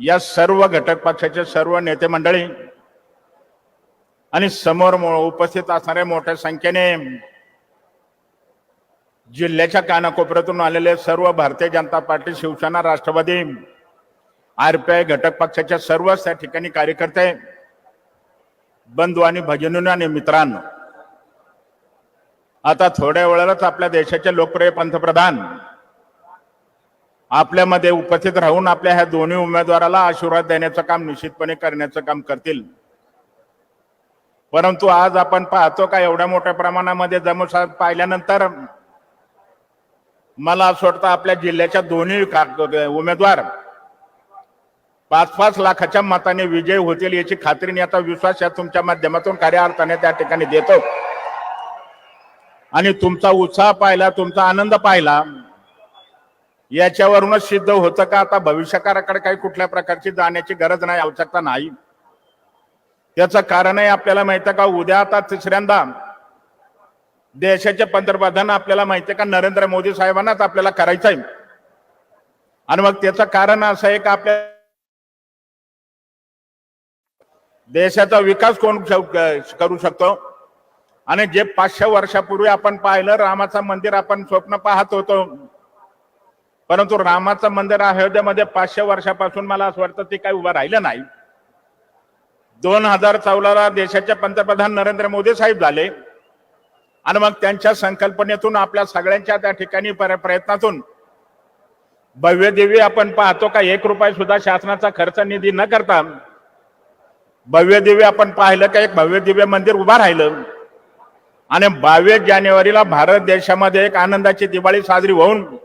या सर्व घटक पक्षाचे सर्व नेते मंडळी आणि समोर उपस्थित असणाऱ्या मोठ्या संख्येने जिल्ह्याच्या कानाकोपऱ्यातून आलेले सर्व भारतीय जनता पार्टी शिवसेना राष्ट्रवादी आरपीआय घटक पक्षाच्या सर्वच त्या ठिकाणी कार्यकर्ते बंधू आणि भजनून आणि मित्रांनो. आता थोड्या वेळालाच आपल्या देशाचे लोकप्रिय पंतप्रधान आपल्यामध्ये उपस्थित राहून आपल्या ह्या दोन्ही उमेदवाराला आशीर्वाद देण्याचं काम निश्चितपणे करण्याचं काम करतील. परंतु आज आपण पाहतो का एवढ्या मोठ्या प्रमाणामध्ये जमोसात पाहिल्यानंतर मला असं वाटतं आपल्या जिल्ह्याच्या दोन्ही उमेदवार पाच पाच लाखाच्या मताने विजय होतील याची खात्री आणि आता विश्वास या तुमच्या माध्यमातून खऱ्या अर्थाने त्या ठिकाणी देतो. आणि तुमचा उत्साह पाहिला तुमचा आनंद पाहिला याच्यावरूनच सिद्ध होतं का? आता भविष्यकाराकडे काही कुठल्या प्रकारची जाण्याची गरज नाही आवश्यकता नाही. त्याचं कारणही आपल्याला माहिती आहे का? उद्या आता तिसऱ्यांदा देशाचे पंतप्रधान आपल्याला माहिती आहे का? नरेंद्र मोदी साहेबांनाच आपल्याला करायचं आहे आणि मग त्याचं कारण असं आहे का? आपल्या देशाचा विकास कोण करू शकतो? आणि जे पाचशे वर्षापूर्वी आपण पाहिलं रामाचं मंदिर आपण स्वप्न पाहत होतो. परंतु रामाचं मंदिर अयोध्येमध्ये पाचशे वर्षापासून मला असं वाटतं ते काही उभं राहिलं नाही. दोन हजार चौदाला देशाचे पंतप्रधान नरेंद्र मोदी साहेब झाले. आणि मग त्यांच्या संकल्पनेतून आपल्या सगळ्यांच्या त्या ठिकाणी पर- प्रयत्नातून भव्य देवी आपण पाहतो का एक रुपये सुद्धा शासनाचा खर्च निधी न करता भव्य देवी आपण पाहिलं का एक भव्य दिव्य मंदिर उभं राहिलं. आणि बावीस जानेवारीला भारत देशामध्ये एक आनंदाची दिवाळी साजरी होऊन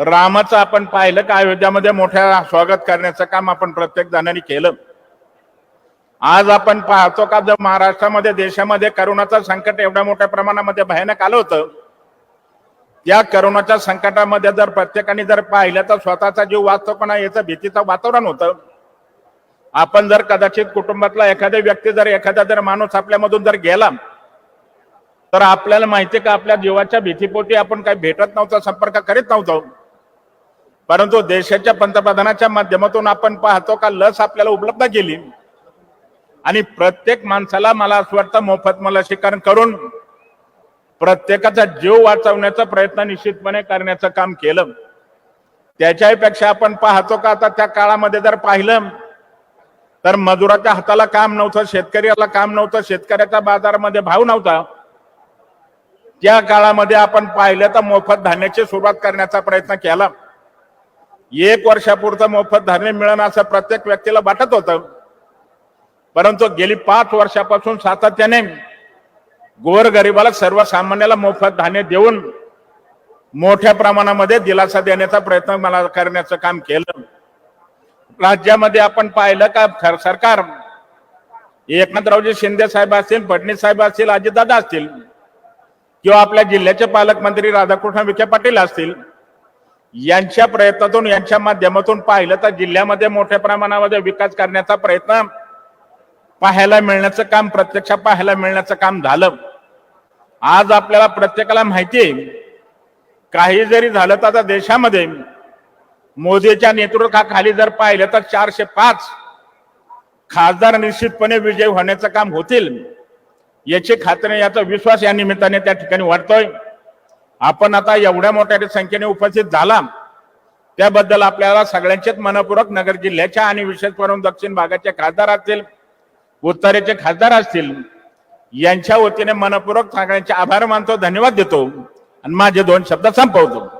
रामाचं आपण पाहिलं का अयोध्यामध्ये मोठ्या स्वागत करण्याचं काम आपण प्रत्येक जणांनी केलं. आज आपण पाहतो का जर महाराष्ट्रामध्ये देशामध्ये करोनाचं संकट एवढ्या मोठ्या प्रमाणामध्ये भयानक आलं होतं या करोनाच्या संकटामध्ये जर प्रत्येकाने जर पाहिलं तर स्वतःचा जीव वाचतो पण याचं भीतीचं वातावरण होतं. आपण जर कदाचित कुटुंबातला एखादा व्यक्ती जर एखादा जर माणूस आपल्यामधून जर गेला तर आपल्याला माहिती आहे का आपल्या जीवाच्या भीतीपोटी आपण काही भेटत नव्हतं संपर्क करीत नव्हतो. परंतु देशाच्या पंतप्रधानाच्या माध्यमातून आपण पाहतो का लस आपल्याला उपलब्ध केली आणि प्रत्येक माणसाला मला असं वाटतं मोफत लसीकरण करून प्रत्येकाचा जीव वाचवण्याचा प्रयत्न निश्चितपणे करण्याचं काम केलं. त्याच्यापेक्षा आपण पाहतो का आता त्या काळामध्ये जर पाहिलं तर मजुराच्या हाताला काम नव्हतं शेतकऱ्याला काम नव्हतं शेतकऱ्याच्या बाजारामध्ये भाव नव्हता. त्या काळामध्ये आपण पाहिलं तर मोफत धान्याची सुरुवात करण्याचा प्रयत्न केला. एक वर्षापुरतं मोफत धान्य मिळणं असं प्रत्येक व्यक्तीला वाटत होतं. परंतु गेली पाच वर्षापासून सातत्याने गोरगरिबाला सर्वसामान्याला मोफत धान्य देऊन मोठ्या प्रमाणामध्ये दिलासा देण्याचा प्रयत्न मला करण्याचं काम केलं. राज्यामध्ये आपण पाहिलं का खर- सरकार एकनाथरावजी शिंदे साहेब असतील फडणीस साहेब असतील अजितदादा असतील किंवा आपल्या जिल्ह्याचे पालकमंत्री राधाकृष्ण विखे पाटील असतील यांच्या प्रयत्नातून यांच्या माध्यमातून पाहिलं तर जिल्ह्यामध्ये मोठ्या प्रमाणामध्ये विकास करण्याचा प्रयत्न पाहायला मिळण्याचं काम प्रत्यक्ष पाहायला मिळण्याचं काम झालं. आज आपल्याला प्रत्येकाला माहिती आहे काही जरी झालं तर आता देशामध्ये मोदीच्या नेतृत्वाखाली जर पाहिलं तर चारशे पाच खासदार निश्चितपणे विजय होण्याचं काम होतील याची खात्री याचा विश्वास या निमित्ताने त्या ठिकाणी वाटतोय आपण आता एवढ्या मोठ्या संख्येने उपस्थित झाला त्याबद्दल आपल्याला सगळ्यांचेच मनपूर्वक नगर जिल्ह्याच्या आणि विशेष करून दक्षिण भागाचे खासदार असतील उत्तरेचे खासदार असतील यांच्या वतीने मनपूर्वक सगळ्यांचे आभार मानतो धन्यवाद देतो आणि माझे दोन शब्द संपवतो.